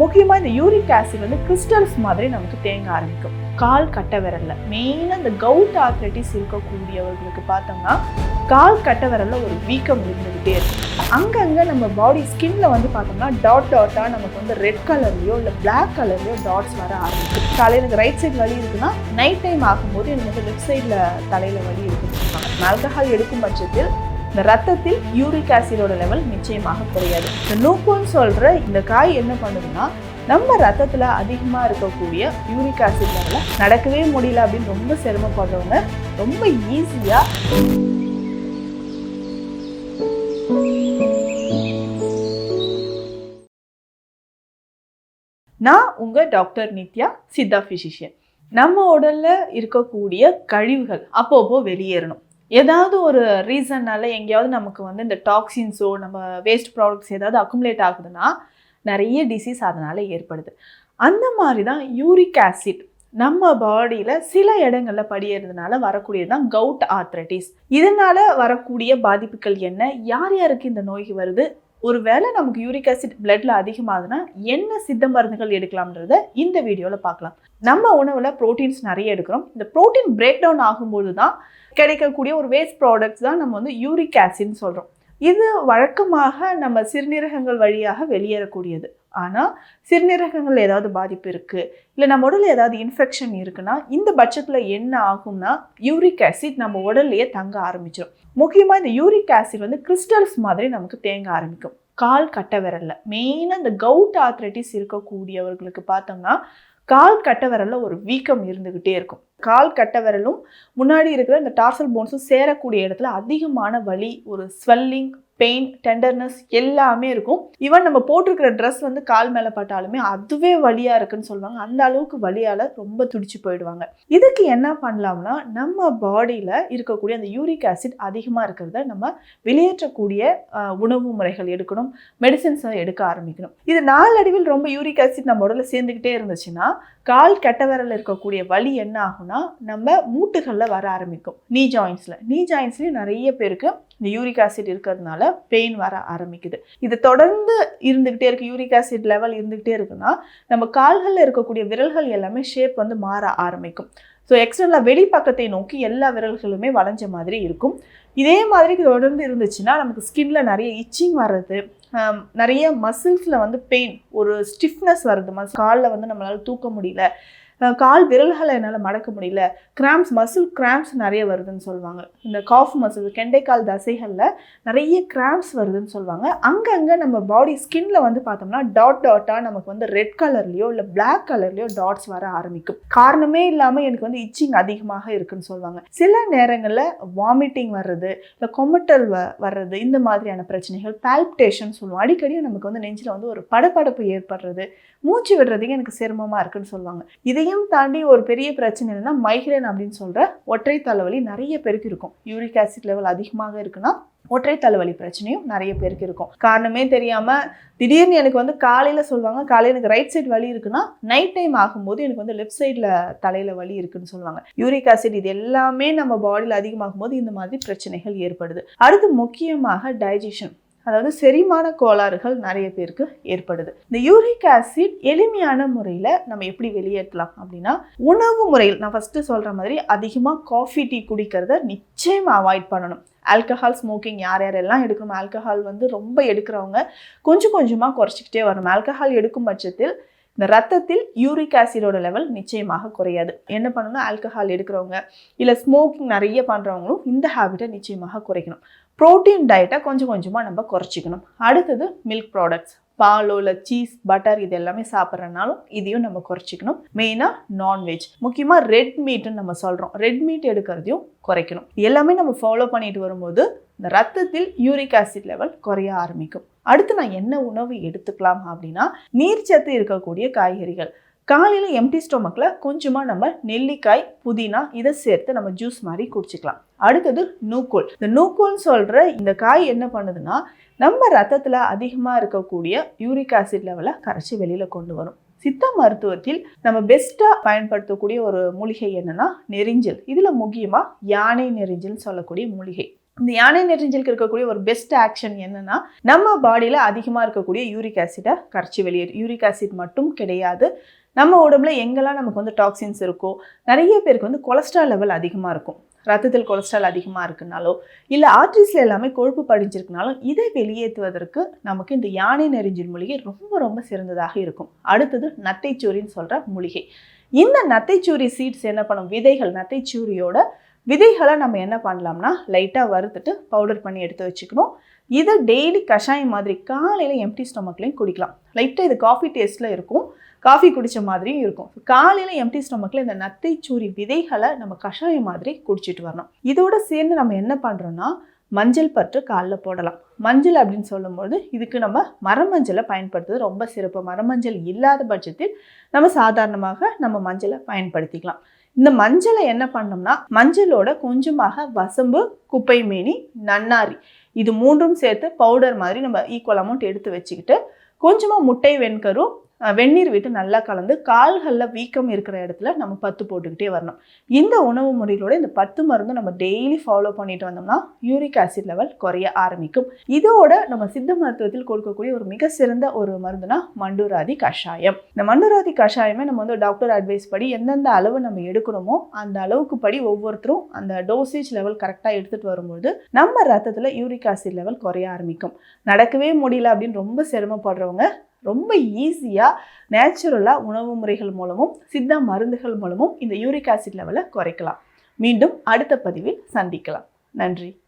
முக்கியமாக இந்த uric acid வந்து கிறிஸ்டல்ஸ் மாதிரி நமக்கு தேங்க ஆரம்பிக்கும். கால் கட்ட விரலில். மெயினாக இந்த கவுட் ஆர்த்ரைட்டிஸ் இருக்கக்கூடியவர்களுக்கு பார்த்தோம்னா கால் கட்ட விரலில் ஒரு வீக்கம் இருந்துக்கிட்டே இருக்கும். அங்கங்கே நம்ம பாடி ஸ்கின்ல வந்து பார்த்தோம்னா டாட் டாட்டாக நமக்கு வந்து ரெட் கலர்லையோ இல்லை பிளாக் கலர்லையோ டாட்ஸ் வர ஆரம்பிக்கும். தலையில் எனக்கு ரைட் சைடு வலி இருக்குன்னா நைட் டைம் ஆகும்போது எனக்கு வந்து லெஃப்ட் சைடில் தலையில் வலி இருக்குன்னு சொல்லுவாங்க ஆல்கஹால் எடுக்கும் பட்சத்தில் இந்த ரத்தத்தில் யூரிக் ஆசிடோட லெவல் நிச்சயமாக குறையாது. இந்த லூக்கோன்னு சொல்கிற இந்த காய் என்ன பண்ணுதுன்னா நம்ம ரத்தத்தில் அதிகமாக இருக்கக்கூடிய யூரிக் ஆசிட் லெவலை நடக்கவே முடியல அப்படின்னு ரொம்ப சிரமப்படுறவங்க ரொம்ப ஈஸியாக நான் உங்கள் டாக்டர் நித்யா சித்தா ஃபிசிஷியன் நம்ம உடலில் இருக்கக்கூடிய கழிவுகள் அப்பப்போ வெளியேறணும். ஏதாவது ஒரு ரீசன்னால எங்கேயாவது நமக்கு வந்து இந்த டாக்ஸின்ஸோ நம்ம வேஸ்ட் ப்ராடக்ட்ஸ் ஏதாவது அக்குமுலேட் ஆகுதுன்னா நிறைய டிசீஸ் அதனால் ஏற்படுது. அந்த மாதிரி தான் யூரிக் ஆசிட் நம்ம பாடியில் சில இடங்களில் படியறதுனால வரக்கூடியது தான் கவுட் ஆர்த்ரட்டிஸ். இதனால் வரக்கூடிய பாதிப்புகள் என்ன? யார் யாருக்கு இந்த நோய் வருது? ஒரு வேளை நமக்கு யூரிக் ஆசிட் பிளட்ல அதிகமாகுதுன்னா என்ன சித்த மருந்துகள் எடுக்கலாம்ன்றத இந்த வீடியோவில் பார்க்கலாம். நம்ம உணவில் ப்ரோட்டீன்ஸ் நிறைய எடுக்கிறோம். இந்த ப்ரோட்டீன் பிரேக் டவுன் ஆகும்போது தான் கிடைக்கக்கூடிய ஒரு வேஸ்ட் ப்ராடக்ட்ஸ் தான் நம்ம வந்து யூரிக் ஆசிட்னு சொல்கிறோம் இது வழக்கமாக நம்ம சிறுநீரகங்கள் வழியாக வெளியேறக்கூடியது. ஆனால் சிறுநீரகங்கள் ஏதாவது பாதிப்பு இருக்குது இல்லை நம்ம உடலில் ஏதாவது இன்ஃபெக்ஷன் இருக்குன்னா இந்த பட்சத்தில் என்ன ஆகும்னா யூரிக் ஆசிட் நம்ம உடல்லையே தங்க ஆரம்பிச்சிடும் முக்கியமாக இந்த யூரிக் ஆசிட் வந்து கிறிஸ்டல்ஸ் மாதிரி நமக்கு தேங்க ஆரம்பிக்கும். கால் கட்ட விரலில். மெயினாக இந்த கவுட் ஆர்த்ரைட்டிஸ் இருக்கக்கூடியவர்களுக்கு பார்த்தோம்னா கால் கட்ட விரலில் ஒரு வீக்கம் இருந்துக்கிட்டே இருக்கும். கால் கட்டை விரலும் முன்னாடி இருக்கிற இந்த டார்சல் போன்ஸும் சேரக்கூடிய இடத்துல அதிகமான வலி ஒரு ஸ்வெல்லிங் பெயின் டெண்டர்னஸ் எல்லாமே இருக்கும். ஈவன் நம்ம போட்டிருக்கிற ட்ரெஸ் வந்து கால் மேலே பட்டாலுமே அதுவே வழியாக இருக்குன்னு சொல்லுவாங்க. அந்த அளவுக்கு வழியால் ரொம்ப துடிச்சு போயிடுவாங்க. இதுக்கு என்ன பண்ணலாம்னா நம்ம பாடியில் இருக்கக்கூடிய அந்த யூரிக் ஆசிட் அதிகமாக இருக்கிறத நம்ம வெளியேற்றக்கூடிய உணவு முறைகள் எடுக்கணும். மெடிசின்ஸை எடுக்க ஆரம்பிக்கணும். இது நாளடைவில் ரொம்ப யூரிக் ஆசிட் நம்ம உடலில் சேர்ந்துக்கிட்டே இருந்துச்சுன்னா கால் கெட்ட இருக்கக்கூடிய வலி என்ன ஆகும்னா நம்ம மூட்டுகளில் வர ஆரம்பிக்கும். நீ ஜாயின்ஸில் நீ ஜாயின்ஸ்லேயும் நிறைய பேருக்கு இந்த யூரிக் ஆசிட் இருக்கிறதுனால பெயின் வர ஆரம்பிக்குது. இது தொடர்ந்து இருந்துக்கிட்டே இருக்குது யூரிக் ஆசிட் லெவல் இருந்துக்கிட்டே இருக்குன்னா நம்ம கால்களில் இருக்கக்கூடிய விரல்கள் எல்லாமே ஷேப் வந்து மாற ஆரம்பிக்கும். ஸோ எக்ஸ்டர்னலாக வெளிப்பக்கத்தை நோக்கி எல்லா விரல்களுமே வளைஞ்ச மாதிரி இருக்கும். இதே மாதிரி தொடர்ந்து இருந்துச்சுன்னா நமக்கு ஸ்கின்ல நிறைய இச்சிங் வர்றது நிறைய மசில்ஸில் வந்து பெயின் ஒரு ஸ்டிஃப்னஸ் வருது. மஸ் காலில் வந்து நம்மளால் தூக்க முடியல. கால் விரல்களை என்னால் மடக்க முடியல. கிராம்ஸ் மசில் கிராம்ஸ் நிறைய வருதுன்னு சொல்லுவாங்க. இந்த காஃப் மசில் கெண்டைக்கால் தசைகளில் நிறைய கிராம்ஸ் வருதுன்னு சொல்லுவாங்க. அங்கங்கே நம்ம பாடி ஸ்கின்ல வந்து பார்த்தோம்னா டாட் டாட்டாக நமக்கு வந்து ரெட் கலர்லேயோ இல்லை பிளாக் கலர்லேயோ டாட்ஸ் வர ஆரம்பிக்கும். காரணமே இல்லாமல் எனக்கு வந்து இச்சிங் அதிகமாக இருக்குன்னு சொல்லுவாங்க. சில நேரங்களில் வாமிட்டிங் வர்றது இல்லை கொமட்டல் வ வர்றது இந்த மாதிரியான பிரச்சனைகள் பால்பிட்டேஷன் சொல்லுவோம். அடிக்கடி நமக்கு வந்து நெஞ்சில் வந்து ஒரு படபடப்பு ஏற்படுறது மூச்சு விடுறதுக்கு எனக்கு சிரமமாக இருக்குன்னு சொல்லுவாங்க. இதையும் தாண்டி ஒரு பெரிய பிரச்சனை என்னன்னா மைக்ரேன் அப்படின்னு சொல்கிற ஒற்றை தலைவலி நிறைய பேருக்கு இருக்கும். யூரிக் ஆசிட் லெவல் அதிகமாக இருக்குன்னா ஒற்றை தலைவலி பிரச்சனையும் நிறைய பேருக்கு இருக்கும். காரணமே தெரியாமல் திடீர்னு எனக்கு வந்து காலையில் சொல்லுவாங்க காலையில் எனக்கு ரைட் சைடு வலி இருக்குன்னா நைட் டைம் ஆகும்போது எனக்கு வந்து லெஃப்ட் சைடில் தலையில் வலி இருக்குன்னு சொல்லுவாங்க. யூரிக் ஆசிட் இது எல்லாமே நம்ம பாடியில் அதிகமாகும் போது இந்த மாதிரி பிரச்சனைகள் ஏற்படுது. அடுத்து முக்கியமாக டைஜஷன் அதாவது செரிமான கோளாறுகள் நிறைய பேருக்கு ஏற்படுது. இந்த யூரிக் ஆசிட் எளிமையான முறையில் நம்ம எப்படி வெளியேற்றலாம் அப்படின்னா உணவு முறையில் நான் ஃபஸ்ட்டு சொல்கிற மாதிரி அதிகமாக காஃபி டீ குடிக்கிறத நிச்சயமாக அவாய்ட் பண்ணணும். ஆல்கஹால் ஸ்மோக்கிங் யார் யாரெல்லாம் எடுக்கணும்? ஆல்கஹால் வந்து ரொம்ப எடுக்கிறவங்க கொஞ்சம் கொஞ்சமாக குறைச்சிக்கிட்டே வரணும். ஆல்கஹால் எடுக்கும் பட்சத்தில் இந்த ரத்தத்தில் யூரிக் ஆசிடோட லெவல் நிச்சயமாக குறையாது. என்ன பண்ணணும் ஆல்கஹால் எடுக்கிறவங்க இல்லை ஸ்மோக்கிங் நிறைய பண்ணுறவங்களும் இந்த ஹேபிட்டை நிச்சயமாக குறைக்கணும். ப்ரோட்டீன் டயட்டை கொஞ்சம் கொஞ்சமாக நம்ம குறைச்சிக்கணும். அடுத்தது மில்க் ப்ராடக்ட்ஸ் பாலோ இல்லை சீஸ் பட்டர் இது எல்லாமே சாப்பிட்றனாலும் இதையும் நம்ம குறைச்சிக்கணும். மெயினாக நான்வெஜ் முக்கியமாக ரெட் மீட்டுன்னு நம்ம சொல்கிறோம் ரெட் மீட் எடுக்கிறதையும் குறைக்கணும். எல்லாமே நம்ம ஃபாலோ பண்ணிட்டு வரும்போது இந்த ரத்தத்தில் யூரிக் ஆசிட் லெவல் குறைய ஆரம்பிக்கும். அடுத்து நான் என்ன உணவு எடுத்துக்கலாம் அப்படின்னா நீர்ச்சத்து இருக்கக்கூடிய காய்கறிகள். காலையில் எம்டி ஸ்டொமக்கில் கொஞ்சமாக நம்ம நெல்லிக்காய் புதினா இதை சேர்த்து நம்ம ஜூஸ் மாதிரி குடிச்சிக்கலாம். அடுத்தது நூக்கோல். இந்த நூக்கோல்னு சொல்கிற இந்த காய் என்ன பண்ணுதுன்னா நம்ம ரத்தத்தில் அதிகமாக இருக்கக்கூடிய யூரிக் ஆசிட் லெவலை கரைச்சி வெளியில் கொண்டு வரும். சித்த மருத்துவத்தில் நம்ம பெஸ்ட்டாக பயன்படுத்தக்கூடிய ஒரு மூலிகை என்னென்னா நெரிஞ்சல். இதில் முக்கியமாக யானை நெரிஞ்சல்னு சொல்லக்கூடிய மூலிகை. இந்த யானை நெறிஞ்சலுக்கு இருக்கக்கூடிய ஒரு பெஸ்ட் ஆக்ஷன் என்னன்னா நம்ம பாடியில் அதிகமாக இருக்கக்கூடிய யூரிக் ஆசிடை கரைச்சி வெளியேறு யூரிக் ஆசிட் மட்டும் கிடையாது. நம்ம உடம்புல எங்கெல்லாம் நமக்கு வந்து டாக்ஸின்ஸ் இருக்கோ நிறைய பேருக்கு வந்து கொலஸ்ட்ரால் லெவல் அதிகமாக இருக்கும். ரத்தத்தில் கொலஸ்ட்ரால் அதிகமாக இருக்குனாலோ இல்லை ஆர்ட்ரிஸில் எல்லாமே கொழுப்பு படிஞ்சிருக்குனாலும் இதை வெளியேற்றுவதற்கு நமக்கு இந்த யானை நெறிஞ்சின் மூலிகை ரொம்ப ரொம்ப சிறந்ததாக இருக்கும். அடுத்தது நத்தைச்சூரின்னு சொல்கிற மூலிகை. இந்த நத்தைச்சூரி சீட்ஸ் என்ன பண்ணும்? விதைகள் நத்தைச்சூரியோட விதைகளை நம்ம என்ன பண்ணலாம்னா லைட்டாக வறுத்துட்டு பவுடர் பண்ணி எடுத்து வச்சுக்கணும். இதை டெய்லி கஷாயம் மாதிரி காலையில் எம்டி ஸ்டொமக்லேயும் குடிக்கலாம். லைட்டாக இது காஃபி டேஸ்ட்டில் இருக்கும். காஃபி குடித்த மாதிரியும் இருக்கும். காலையில் எம்டி ஸ்டொமக்கில் இந்த நத்தைச்சூரி விதைகளை நம்ம கஷாயம் மாதிரி குடிச்சிட்டு வரணும். இதோட சேர்ந்து நம்ம என்ன பண்ணுறோன்னா மஞ்சள் பற்று காலில் போடலாம். மஞ்சள் அப்படின்னு சொல்லும்போது இதுக்கு நம்ம மரமஞ்சளை பயன்படுத்துவது ரொம்ப சிறப்பு. மரமஞ்சள் இல்லாத பட்சத்தில் நம்ம சாதாரணமாக நம்ம மஞ்சளை பயன்படுத்திக்கலாம். இந்த மஞ்சளை என்ன பண்ணோம்னா மஞ்சளோட கொஞ்சமாக வசம்பு குப்பை மேனி நன்னாரி இது மூன்றும் சேர்த்து பவுடர் மாதிரி நம்ம ஈக்குவல் அமௌண்ட் எடுத்து வச்சுக்கிட்டு கொஞ்சமாக முட்டை வெண்கரும் வெந்நீர் விட்டு நல்லா கலந்து கால்களில் வீக்கம் இருக்கிற இடத்துல நம்ம பத்து போட்டுக்கிட்டே வரணும். இந்த உணவு முறைகளோட இந்த பத்து மருந்து நம்ம டெய்லி ஃபாலோ பண்ணிட்டு வந்தோம்னா யூரிக் ஆசிட் லெவல் குறைய ஆரம்பிக்கும். இதோட நம்ம சித்த மருத்துவத்தில் கொடுக்கக்கூடிய ஒரு மிக சிறந்த ஒரு மருந்துனா மண்டூராதி கஷாயம். இந்த மண்டூராதி கஷாயமே நம்ம வந்து டாக்டர் அட்வைஸ் படி எந்தெந்த அளவு நம்ம எடுக்கணுமோ அந்த அளவுக்கு படி ஒவ்வொருத்தரும் அந்த டோசேஜ் லெவல் கரெக்டாக எடுத்துகிட்டு வரும்போது நம்ம ரத்தத்தில் யூரிக் ஆசிட் லெவல் குறைய ஆரம்பிக்கும். நடக்கவே முடியல அப்படின்னு ரொம்ப சிரமப்படுறவங்க ரொம்ப ஈஸியாக நேச்சுரலாக உணவு முறைகள் மூலமும் சித்தா மருந்துகள் மூலமும் இந்த யூரிக் ஆசிட் லெவலை குறைக்கலாம். மீண்டும் அடுத்த பதிவில் சந்திக்கலாம். நன்றி.